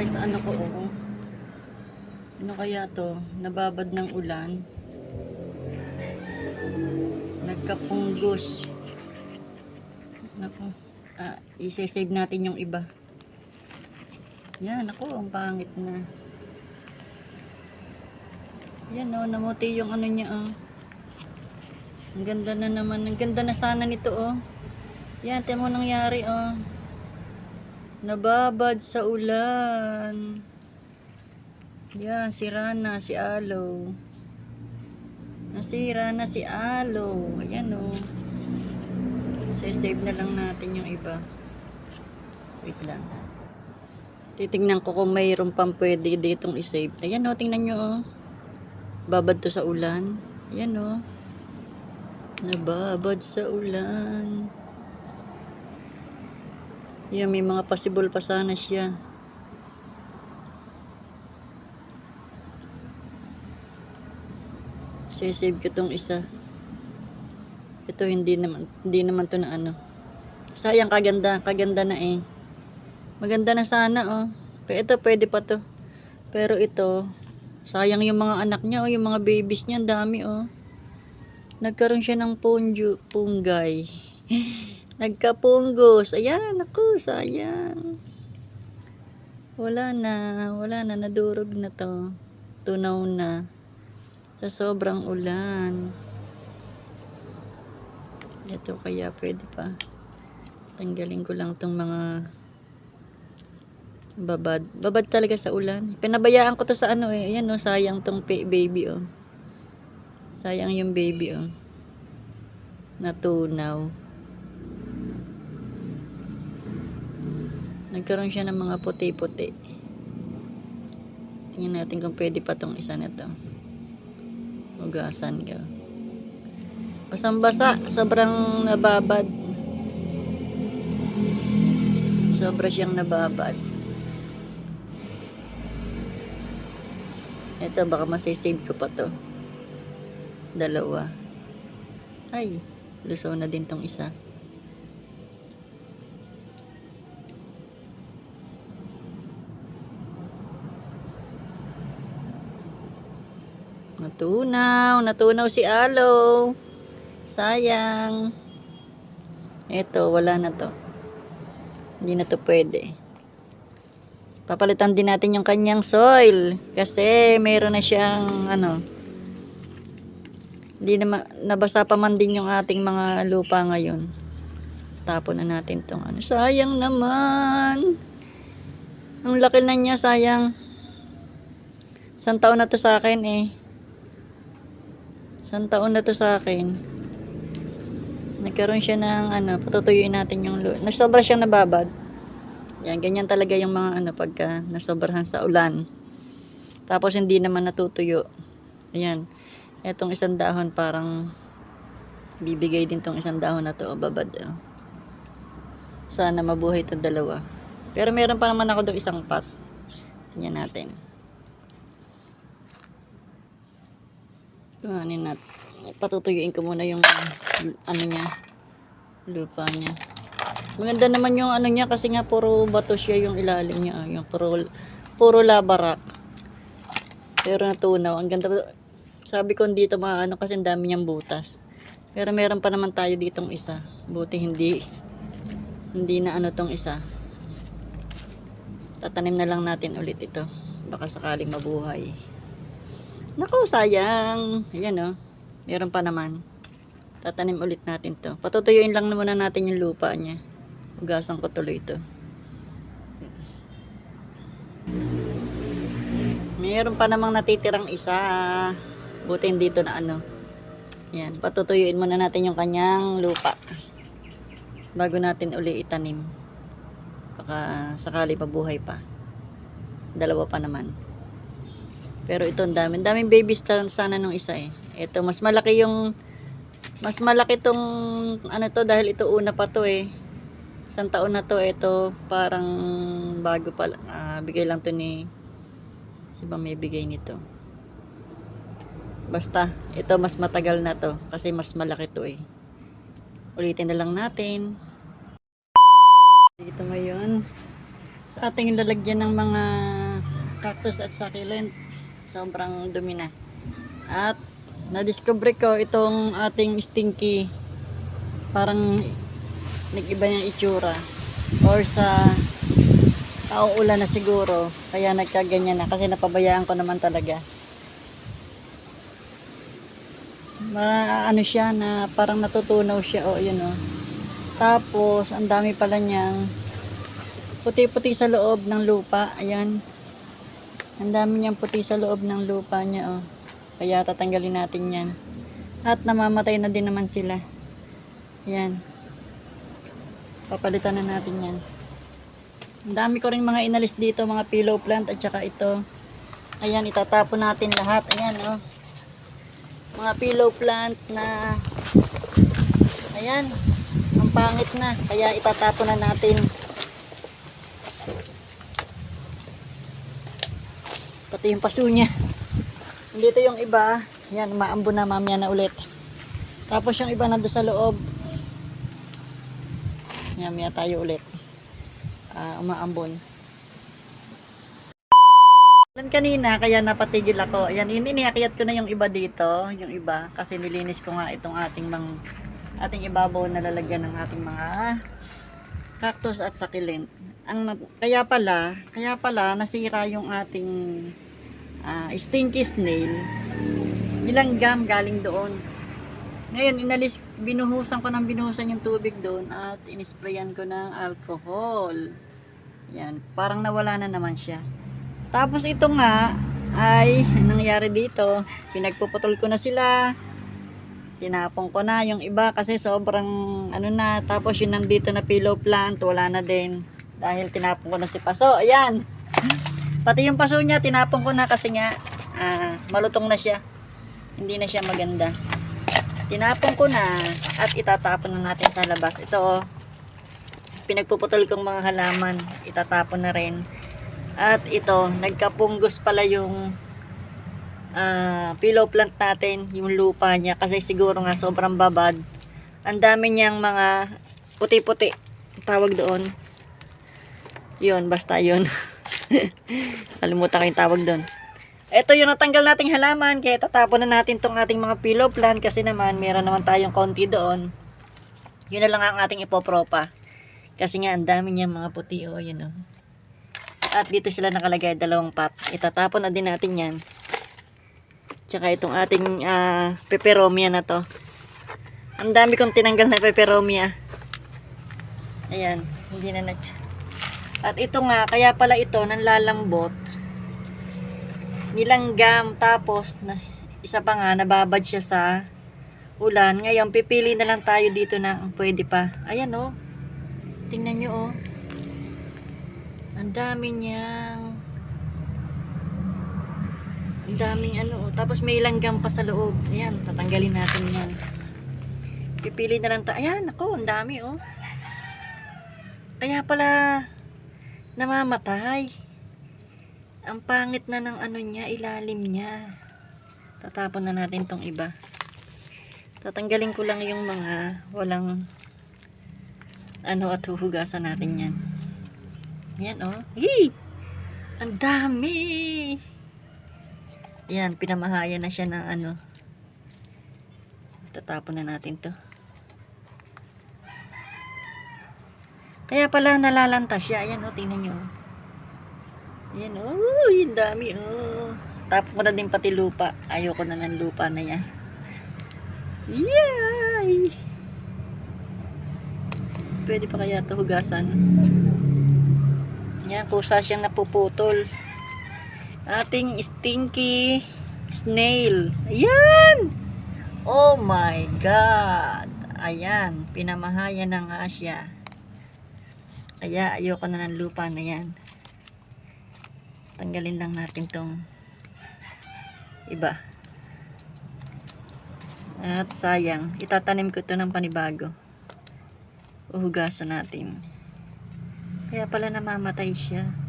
nangyari sa ano ko, oo. Ano kaya to? Nababad ng ulan. Nagkapunggos. Nako. Ah, i-save natin yung iba. Yan, ako, ang pangit na. Yan, oh, namuti yung ano niya, oh. Ang ganda na naman. Ang ganda na sana nito, oh. Yan, tiyan mo nangyari, oh. Nababad sa ulan. Yan, sira na si Alo. Nasira na si Alo. Ayan, oh. Save na lang natin yung iba. Wait lang. Titingnan ko kung mayroon pang pwede ditong isave. Ayan, oh. Tingnan nyo, oh. Babad to sa ulan. Ayan, oh. Nababad sa ulan. Yan, may mga possible pa sana siya. Sisave ko tong isa. Ito hindi naman, hindi naman to na ano. Sayang kaganda, kaganda na eh. Maganda na sana oh. Pero ito pwede pa to. Pero ito, sayang yung mga anak niya oh, yung mga babies niya, dami oh. Nagkaroon siya ng punju, punggay. Nagkapunggos. Ayan, ako, sayang. Wala na, wala na, nadurog na to. Tunaw na. Sa sobrang ulan. Ito kaya pwede pa. Tanggalin ko lang tong mga babad. Babad talaga sa ulan. Pinabayaan ko to sa ano eh. Ayan oh, sayang tong baby oh. Sayang yung baby oh. Natunaw. Nagkaroon siya ng mga puti-puti. Tingnan natin kung pwede pa tong isa na to. Ugasan ka. Basang-basa. Sobrang nababad. Sobra siyang nababad. Ito, baka masisave ko pa to. Dalawa. Ay, lusaw na din tong isa. Natunaw, natunaw si Alo. Sayang. Ito, wala na to. Hindi na to pwede. Papalitan din natin yung kanyang soil. Kasi mayroon na siyang ano. Hindi na nabasa pa man din yung ating mga lupa ngayon. Tapon na natin tong ano. Sayang naman. Ang laki na niya, sayang. Isang taon na to sa akin eh. Isang taon na to sa akin. Nagkaroon siya ng ano, patutuyuin natin yung lu- Nasobra siyang nababad. Yan, ganyan talaga yung mga ano pagka nasobrahan sa ulan. Tapos hindi naman natutuyo. Ayan. Etong isang dahon parang bibigay din tong isang dahon na to o babad. Oh. Sana mabuhay to dalawa. Pero meron pa naman ako doon isang pot. Tingnan natin. Kuhanin natin. Patutuyuin ko muna yung ano niya. Lupa niya. Maganda naman yung ano niya kasi nga puro bato siya yung ilalim niya. ah, Yung puro, puro lava rock. Pero natunaw. Ang ganda. Sabi ko dito mga ano kasi ang dami niyang butas. Pero meron pa naman tayo ditong isa. Buti hindi hindi na ano tong isa. Tatanim na lang natin ulit ito. Baka sakaling mabuhay. Naku, sayang. Ayan oh. Meron pa naman. Tatanim ulit natin to. Patutuyuin lang muna natin yung lupa niya. Ugasan ko tuloy ito. Meron pa namang natitirang isa. Buti hindi ito na ano. Yan. Patutuyuin muna natin yung kanyang lupa. Bago natin uli itanim. Baka sakali mabuhay pa. Dalawa pa naman. Pero ito ang dami. Daming babies sana nung isa eh. Ito mas malaki yung mas malaki tong ano to dahil ito una pa to eh. Isang taon na to ito parang bago pa. Ah, bigay lang to ni si ba may bigay nito. Basta ito mas matagal na to kasi mas malaki to eh. Ulitin na lang natin. Dito ngayon. sa ating lalagyan ng mga cactus at succulent. Sobrang dumi na. At na-discover ko itong ating stinky parang nag-iba yung itsura. Or sa pauulan na siguro kaya nagkaganyan na kasi napabayaan ko naman talaga. Ma ano siya na parang natutunaw siya o yun o tapos ang dami pala niyang puti-puti sa loob ng lupa ayan ang dami niyang puti sa loob ng lupa niya o kaya tatanggalin natin yan. At namamatay na din naman sila. Yan. Papalitan na natin yan. Ang dami ko rin mga inalis dito mga pillow plant at saka ito. Ayan itatapon natin lahat. Ayan oh. Mga pillow plant na ayan ang pangit na. Kaya itatapon na natin pati yung paso niya. Dito yung iba. Yan maambo na mamaya na ulit. Tapos yung iba nando sa loob. Yan maya tayo ulit. Ah umaambon. Kanina kaya napatigil ako. Ayan, yun iniakyat ko na yung iba dito, yung iba. Kasi nilinis ko nga itong ating mang ating ibabaw na lalagyan ng ating mga cactus at succulent. Ang kaya pala, kaya pala nasira yung ating ah, stinky snail. Nilanggam galing doon. Ngayon, inalis, binuhusan ko ng binuhusan yung tubig doon at inisprayan ko ng alcohol. Yan, parang nawala na naman siya. Tapos ito nga ay nangyari dito. Pinagpuputol ko na sila. Tinapon ko na yung iba kasi sobrang ano na. Tapos yung nandito na pillow plant wala na din. Dahil tinapon ko na si Paso. Ayan. Pati yung paso niya tinapon ko na kasi nga ah, malutong na siya. Hindi na siya maganda. Tinapon ko na at itatapon na natin sa labas. Ito oh. Pinagpuputol kong mga halaman. Itatapon na rin. At ito, nagkapunggos pala yung ah, pillow plant natin, yung lupa niya kasi siguro nga sobrang babad. Ang dami niyang mga puti-puti tawag doon. Yun, basta yun. Kalimutan ko yung tawag doon. Ito yung natanggal nating halaman kaya tatapon na natin tong ating mga pillow plant kasi naman meron naman tayong konti doon. Yun na lang ang ating ipopropa. Kasi nga ang dami niyang mga puti oh, yun oh. At dito sila nakalagay, dalawang pot. Itatapon na din natin yan. Tsaka itong ating ah, peperomia na to. Ang dami kong tinanggal na peperomia. Ayan, hindi na na. At ito nga, kaya pala ito, nanlalambot. Nilanggam, tapos, na, isa pa nga, nababad siya sa ulan. Ngayon, pipili na lang tayo dito na ang pwede pa. Ayan oh. Tingnan nyo oh. Ang dami niyang ang daming ano oh. Tapos may langgam pa sa loob. Ayan, tatanggalin natin yan. Pipili na lang tayo. Ayan, ako, ang dami oh. Kaya pala namamatay. Ang pangit na ng ano niya, ilalim niya. Tatapon na natin tong iba. Tatanggalin ko lang yung mga walang ano at huhugasan natin yan. Yan oh. Hey! Ang dami! Yan, pinamahayan na siya ng ano. Tatapon na natin to. Kaya pala nalalanta siya. Ayan oh, tingnan nyo. Ayan oh, Uy, ang dami oh. Tapon ko na din pati lupa. Ayoko na ng lupa na yan. Yay! Pwede pa kaya ito hugasan? Yan, kusa siyang napuputol. Ating stinky snail. Ayan! Oh my God! Ayan, pinamahayan na nga siya. Kaya ayoko na ng lupa na yan. Tanggalin lang natin tong iba. At sayang, itatanim ko ito ng panibago. Uhugasan natin. Kaya pala namamatay siya.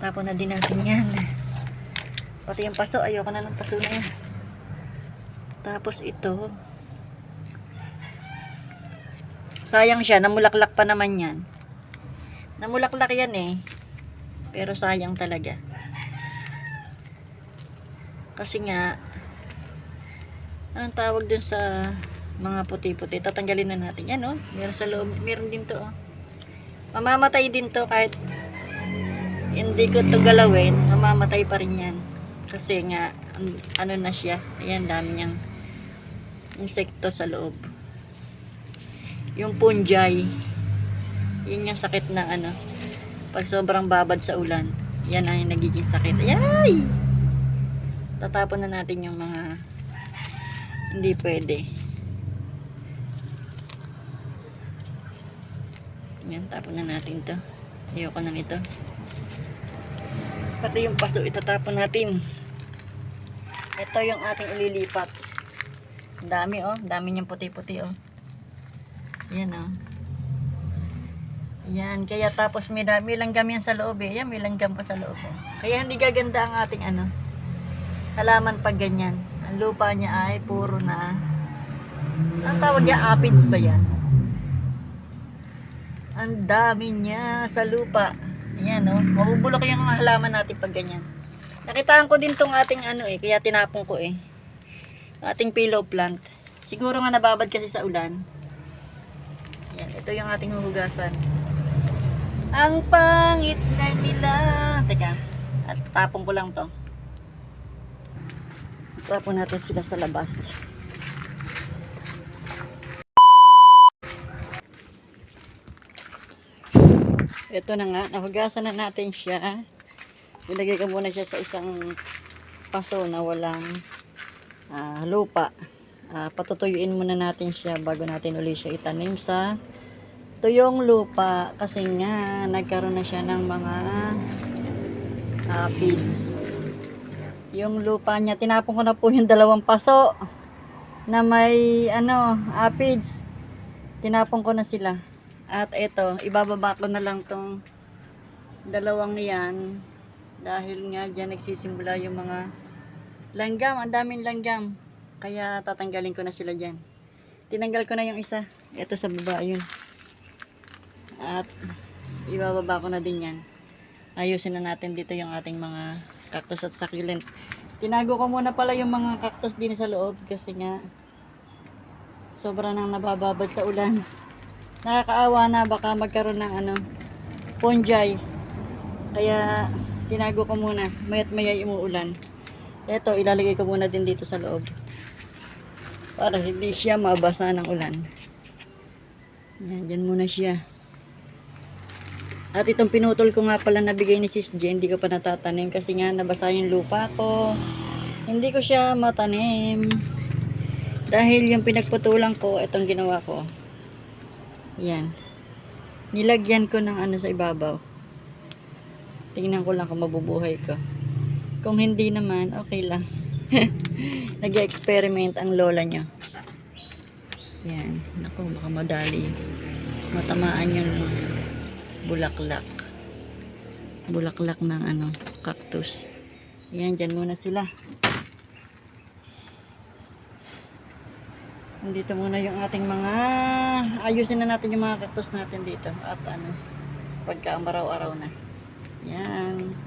Tapon na din natin yan. Pati yung paso, ayoko na ng paso na yan. Tapos ito. sayang siya, namulaklak pa naman yan. Namulaklak yan eh. Pero sayang talaga. Kasi nga, anong tawag dun sa mga puti-puti, tatanggalin na natin. Yan oh, meron sa loob, meron din to oh. Mamamatay din to kahit hindi ko to galawin, mamamatay pa rin yan. Kasi nga, an- ano na siya, ayan, dami niyang insekto sa loob. Yung punjay, yun yung sakit na ano, pag sobrang babad sa ulan, yan ang nagiging sakit. Ay! Tatapon na natin yung mga hindi pwede. Yan, tapon na natin to. Ayoko na nito. Pati yung paso itatapon natin. Ito yung ating ililipat. Dami oh, dami niyang puti-puti oh. Yan oh. Yan, kaya tapos may, may langgam yan sa loob eh. Yan, may langgam pa sa loob oh. Kaya hindi gaganda ang ating ano, halaman pag ganyan. Ang lupa niya ay puro na, ang tawag niya, apids ba yan? Ang dami niya sa lupa. Ayan, oh. Mabubulok yung mga halaman natin pag ganyan. Nakitaan ko din tong ating ano eh, kaya tinapon ko eh. Ating pillow plant. Siguro nga nababad kasi sa ulan. Ayan, ito yung ating huhugasan. Ang pangit na nila. Teka, at tapon ko lang to. Tapon natin sila sa labas. Ito na nga, nahugasan na natin siya. Ilagay ko muna siya sa isang paso na walang ah, lupa. Ah, patutuyuin muna natin siya bago natin uli siya itanim sa tuyong lupa kasi nga nagkaroon na siya ng mga aphids. Yung lupa niya, tinapon ko na po yung dalawang paso na may ano, aphids. Tinapon ko na sila. At ito, ibababa ko na lang tong dalawang yan dahil nga dyan nagsisimula yung mga langgam, ang daming langgam. Kaya tatanggalin ko na sila dyan. Tinanggal ko na yung isa. Ito sa baba, yun. At ibababa ko na din yan. Ayusin na natin dito yung ating mga cactus at succulent. Tinago ko muna pala yung mga cactus din sa loob kasi nga sobra nang nabababad sa ulan nakakaawa na baka magkaroon ng ano fungi. Kaya tinago ko muna. Mayat maya umuulan. Eto ilalagay ko muna din dito sa loob. Para hindi siya mabasa ng ulan. Yan dyan muna siya. At itong pinutol ko nga pala nabigay ni Sis Jen hindi ko pa natatanim kasi nga nabasa yung lupa ko. Hindi ko siya matanim. Dahil yung pinagputulan ko itong ginawa ko yan. Nilagyan ko ng ano sa ibabaw. Tingnan ko lang kung mabubuhay ko. Kung hindi naman, okay lang. Nag-experiment ang lola nyo. Yan. Naku, baka madali. Matamaan yung bulaklak. Bulaklak ng ano, cactus. Yan, dyan muna sila. Dito muna yung ating mga ayusin na natin yung mga cactus natin dito at ano pagka araw-araw na. Yan.